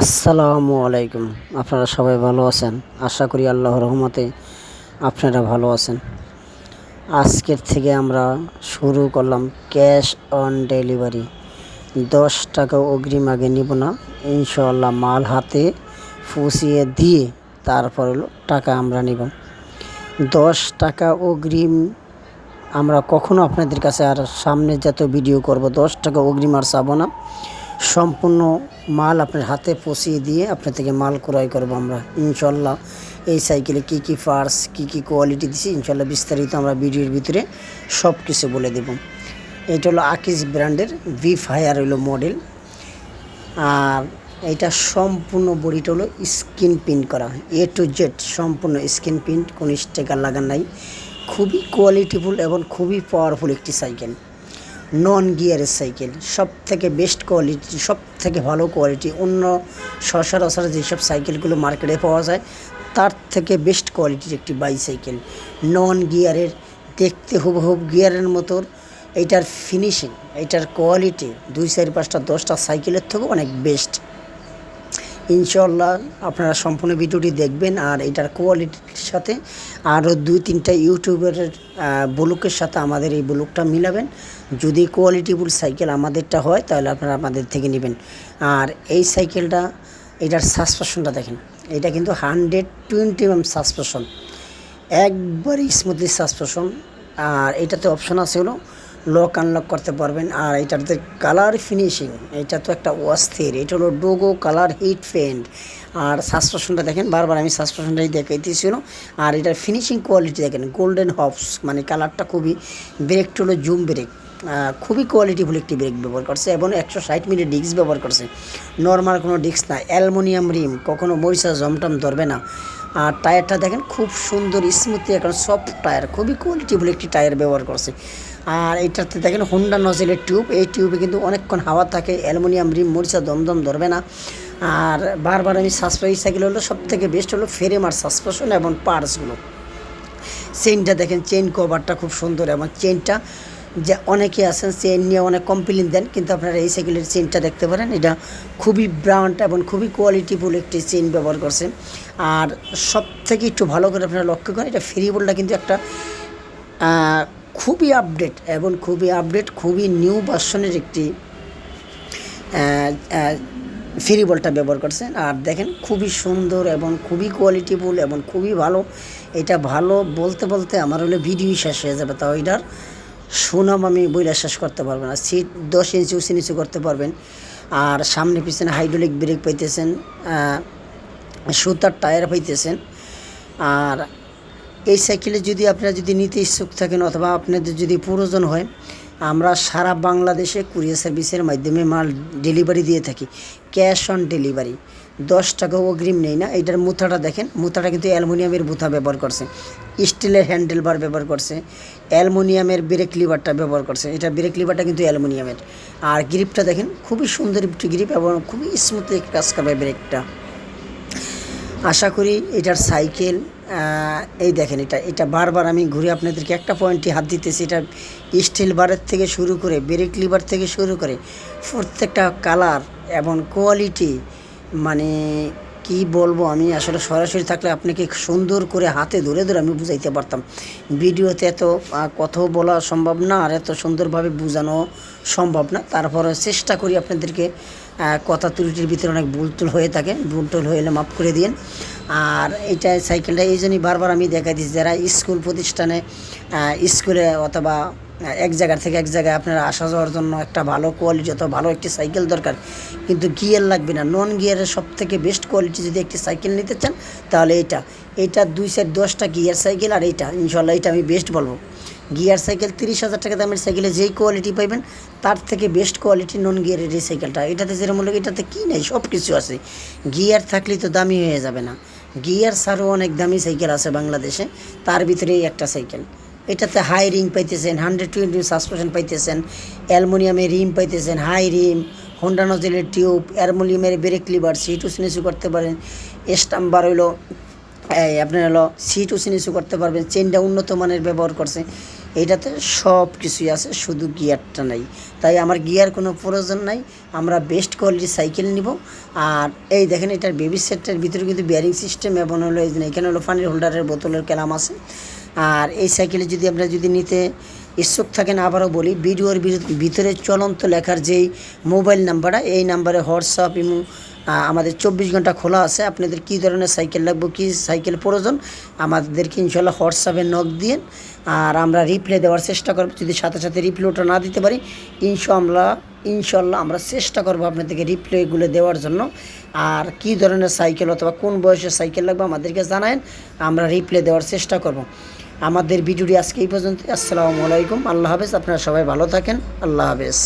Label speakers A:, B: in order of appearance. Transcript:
A: আসসালামু আলাইকুম। আপনারা সবাই ভালো আছেন? আশা করি আল্লাহ রহমতে আপনারা ভালো আছেন। আজকের থেকে আমরা শুরু করলাম ক্যাশ অন ডেলিভারি। দশ টাকা অগ্রিম আগে নিব না। ইনশাল্লাহ মাল হাতে ফুসিয়ে দিয়ে তারপর টাকা আমরা নিব। দশ টাকা অগ্রিম আমরা কখনো আপনাদের কাছে আর সামনে যত ভিডিও করব, দশ টাকা অগ্রিম আর চাবো না। সম্পূর্ণ মাল আপনার হাতে পৌঁছিয়ে দিয়ে আপনার থেকে মাল ক্রয় করব আমরা। ইনশাল্লাহ এই সাইকেলে কি কি পার্টস কি কি কোয়ালিটি দিছি, ইনশাল্লাহ বিস্তারিত আমরা ভিডিওর ভিতরে সব কিছু বলে দেব। এটা হলো আকিস ব্র্যান্ডের ভি ফায়ার হলো মডেল আর এটা সম্পূর্ণ বডিটা হলো স্কিন প্রিন্ট করা। এ টু জেড সম্পূর্ণ স্কিন প্রিন্ট কোনো স্টিকার লাগান নাই। খুবই কোয়ালিটিফুল এবং খুবই পাওয়ারফুল একটি সাইকেল। নন গিয়ারের সাইকেল সব থেকে বেস্ট কোয়ালিটি সব থেকে ভালো কোয়ালিটি অন্য সচরাচর যেসব সাইকেলগুলো মার্কেটে পাওয়া যায়, তার থেকে বেস্ট কোয়ালিটির একটি বাইসাইকেল নন গিয়ারের দেখতে হুবহুব গিয়ারের মতো এইটার ফিনিশিং এইটার কোয়ালিটি দুই চার পাঁচটা দশটা সাইকেলের থেকেও অনেক বেস্ট ইনশাল্লাহ আপনারা সম্পূর্ণ ভিডিওটি দেখবেন আর এটার কোয়ালিটির সাথে আরও দুই তিনটা ইউটিউবারের ব্লুকের সাথে আমাদের এই ব্লুকটা মিলাবেন। যদি কোয়ালিটিফুল সাইকেল আমাদেরটা হয়, তাহলে আপনারা আমাদের থেকে নেবেন। আর এই সাইকেলটা এটার সাসপেশনটা দেখেন। এটা কিন্তু হান্ড্রেড টোয়েন্টি এম সাসপেশন একবারই স্মুথলি সাসপেশন আর এটাতে অপশন আছে হলো লক আনলক করতে পারবেন। আর এটাতে কালার ফিনিশিং এটা তো একটা অস্থির। এটা হলো ডোগো কালার হিট পেন্ট আর সাসপেশনটা দেখেন, বারবার আমি সাসপেশনটাই দেখাইতেছিল আর এটার ফিনিশিং কোয়ালিটি দেখেন গোল্ডেন হপস মানে কালারটা খুবই ব্রেকটা হলো জুম ব্রেক খুবই কোয়ালিটিফুল একটি ব্রেক ব্যবহার করছে এবং একশো ষাট মিনিট ডিস্ক ব্যবহার করছে। নর্মাল কোনো ডিস্ক না, অ্যালমোনিয়াম রিম, কখনো মরিচা জমটম ধরবে না। আর টায়ারটা দেখেন খুব সুন্দর স্মুথলি এখন সফট টায়ার খুবই কোয়ালিটিফুল একটি টায়ার ব্যবহার করছে। আর এটাতে দেখেন হোন্ডা নজেলের টিউব এই টিউবে কিন্তু অনেকক্ষণ হাওয়া থাকে, অ্যালুমিনিয়াম রিম, মরিচা দমদম ধরবে না। আর বারবার আমি সাসপেই সাইকেল হলো সব থেকে বেস্ট হলো ফ্রেম আর সাসপেশন এবং পার্টসগুলো চেনটা দেখেন চেন কভারটা খুব সুন্দর এবং চেনটা যে অনেকে আছেন চেন নিয়ে অনেক কমপ্লেন দেন, কিন্তু আপনারা এই সাইকেলের চেনটা দেখতে পারেন। এটা খুবই ব্রান্ড এবং খুবই কোয়ালিটিফুল একটি চেন ব্যবহার করছেন। আর সব থেকে একটু ভালো করে আপনারা লক্ষ্য করেন, এটা ফ্রি বলটা কিন্তু একটা খুবই আপডেট এবং খুবই আপডেট খুবই নিউ ভার্সনের একটি ফ্রি বলটা ব্যবহার করছেন। আর দেখেন, খুবই সুন্দর এবং খুবই কোয়ালিটিফুল এবং খুবই ভালো। এটা ভালো বলতে বলতে আমার হলে ভিডিও শেষ হয়ে যাবে তাও এটার। সুনাম আমি বইলা শেষ করতে পারব না। সিট দশ ইঞ্চি, উঁচু নিচু করতে পারবেন। আর সামনে পিছনে হাইড্রোলিক ব্রেক পাইতেছেন সুতার টায়ার পাইতেছেন। আর এই সাইকেলে যদি আপনারা যদি নিতে ইচ্ছুক থাকেন অথবা আপনাদের যদি প্রয়োজন হয়, আমরা সারা বাংলাদেশে কুরিয়ার সার্ভিসের মাধ্যমে মাল ডেলিভারি দিয়ে থাকি। ক্যাশ অন ডেলিভারি দশ টাকা অগ্রিম নেই না এটার মুথাটা দেখেন, মুথাটা কিন্তু অ্যালুমিনিয়ামের মুথা ব্যবহার করছে, স্টিলের হ্যান্ডেল বার ব্যবহার করছে, অ্যালুমিনিয়ামের ব্রেক লিভারটা ব্যবহার করছে, এটা ব্রেক লিভারটা কিন্তু অ্যালুমিনিয়ামের। আর গ্রিপটা দেখেন, খুবই সুন্দর একটি গ্রিপ এবং খুবই স্মুথলি কাজ করবে ব্রেকটা। আশা করি এটার সাইকেল এই দেখেন এটা এটা বারবার আমি ঘুরে আপনাদেরকে একটা পয়েন্টে হাত দিতেছি, এটা স্টিল বারের থেকে শুরু করে, ব্রেক লিভার থেকে শুরু করে প্রত্যেকটা কালার এবং কোয়ালিটি মানে কি বলব, আমি আসলে সরাসরি থাকলে আপনাকে সুন্দর করে হাতে ধরে ধরে আমি বুঝাইতে পারতাম। ভিডিওতে এত কথাও বলা সম্ভব না আর এত সুন্দরভাবে বোঝানো সম্ভব না। তারপরে চেষ্টা করি আপনাদেরকে কথা ত্রুটির ভিতরে অনেক ভুলটুল হয়ে থাকে। ভুলটুল হয়ে এলে মাফ করে দিন আর এইটা সাইকেলটা এই জন্যই বারবার আমি দেখাই দিচ্ছি, যারা স্কুল প্রতিষ্ঠানে স্কুলে অথবা এক জায়গার থেকে এক জায়গায় আপনার আসা যাওয়ার জন্য একটা ভালো কোয়ালিটি অথবা ভালো একটি সাইকেল দরকার। কিন্তু গিয়ার লাগবে না। নন গিয়ারের সব থেকে বেস্ট কোয়ালিটি যদি একটি সাইকেল নিতে চান, তাহলে এটা। এটা দুই সাইড দশটা গিয়ার সাইকেল আর এইটা ইনশাল্লাহ এটা আমি বেস্ট বলব। গিয়ার সাইকেল তিরিশ হাজার টাকা দামের সাইকেলে যেই কোয়ালিটি পাইবেন, তার থেকে বেস্ট কোয়ালিটি নন গিয়ারের এই সাইকেলটা এটাতে যেরকম লোক এটাতে কী নেই সব কিছু আছে। গিয়ার থাকলে তো দামি হয়ে যাবে না। গিয়ার ছাড়াও অনেক দামি সাইকেল আছে বাংলাদেশে। তার ভিতরেই একটা সাইকেল এটাতে হাই রিং পাইতেছেন হান্ড্রেড টোয়েন্টি সাসপেশন পাইতেছেন অ্যালমোনিয়ামের রিম পাইতেছেন হাই রিম হোন্ডা নজেলের টিউব অ্যালমোনিয়ামের ব্রেক লিভার সিট উসিনিসু করতে পারেন। স্টাম্বার হইল আপনার হলো সিট উসিনিসু করতে পারবেন চেনটা উন্নত মানের ব্যবহার করছে। এইটাতে সব কিছুই আছে, শুধু গিয়ারটা নাই। তাই আমার গিয়ার কোনো প্রয়োজন নাই, আমরা বেস্ট কোয়ালিটির সাইকেল নিব। আর এই দেখেন, এটার বেবি সেটটার ভিতরে কিন্তু বিয়ারিং সিস্টেম এবং হলো, এই এখানে হলো পানির হোল্ডারের বোতলের ক্যালাম আছে। আর এই সাইকেলে যদি আপনারা যদি নিতে ইচ্ছুক থাকেন, আবারও বলি, ভিডিওর ভিত- ভিতরে চলন্ত লেখার যেই মোবাইল নাম্বারটা, এই নাম্বারে হোয়াটসঅ্যাপ এবং আমাদের চব্বিশ ঘণ্টা খোলা আছে। আপনাদের কী ধরনের সাইকেল লাগবে, কী সাইকেল প্রয়োজন, আমাদেরকে ইনশাল্লাহ হোয়াটসঅ্যাপে নক দিন আর আমরা রিপ্লাই দেওয়ার চেষ্টা করব, যদি সাথে সাথে রিপ্লাইটা না দিতে পারি ইনশাল্লাহ ইনশাল্লাহ আমরা চেষ্টা করব আপনাদেরকে রিপ্লাইগুলো দেওয়ার জন্য। আর কী ধরনের সাইকেল অথবা কোন বয়সের সাইকেল লাগবে, আমাদেরকে জানায়েন, আমরা রিপ্লাই দেওয়ার চেষ্টা করব। আমাদের ভিডিওটি আজকে এই পর্যন্ত আসসালামু আলাইকুম। আল্লাহ হাফেজ। আপনারা সবাই ভালো থাকেন। আল্লাহ হাফেজ।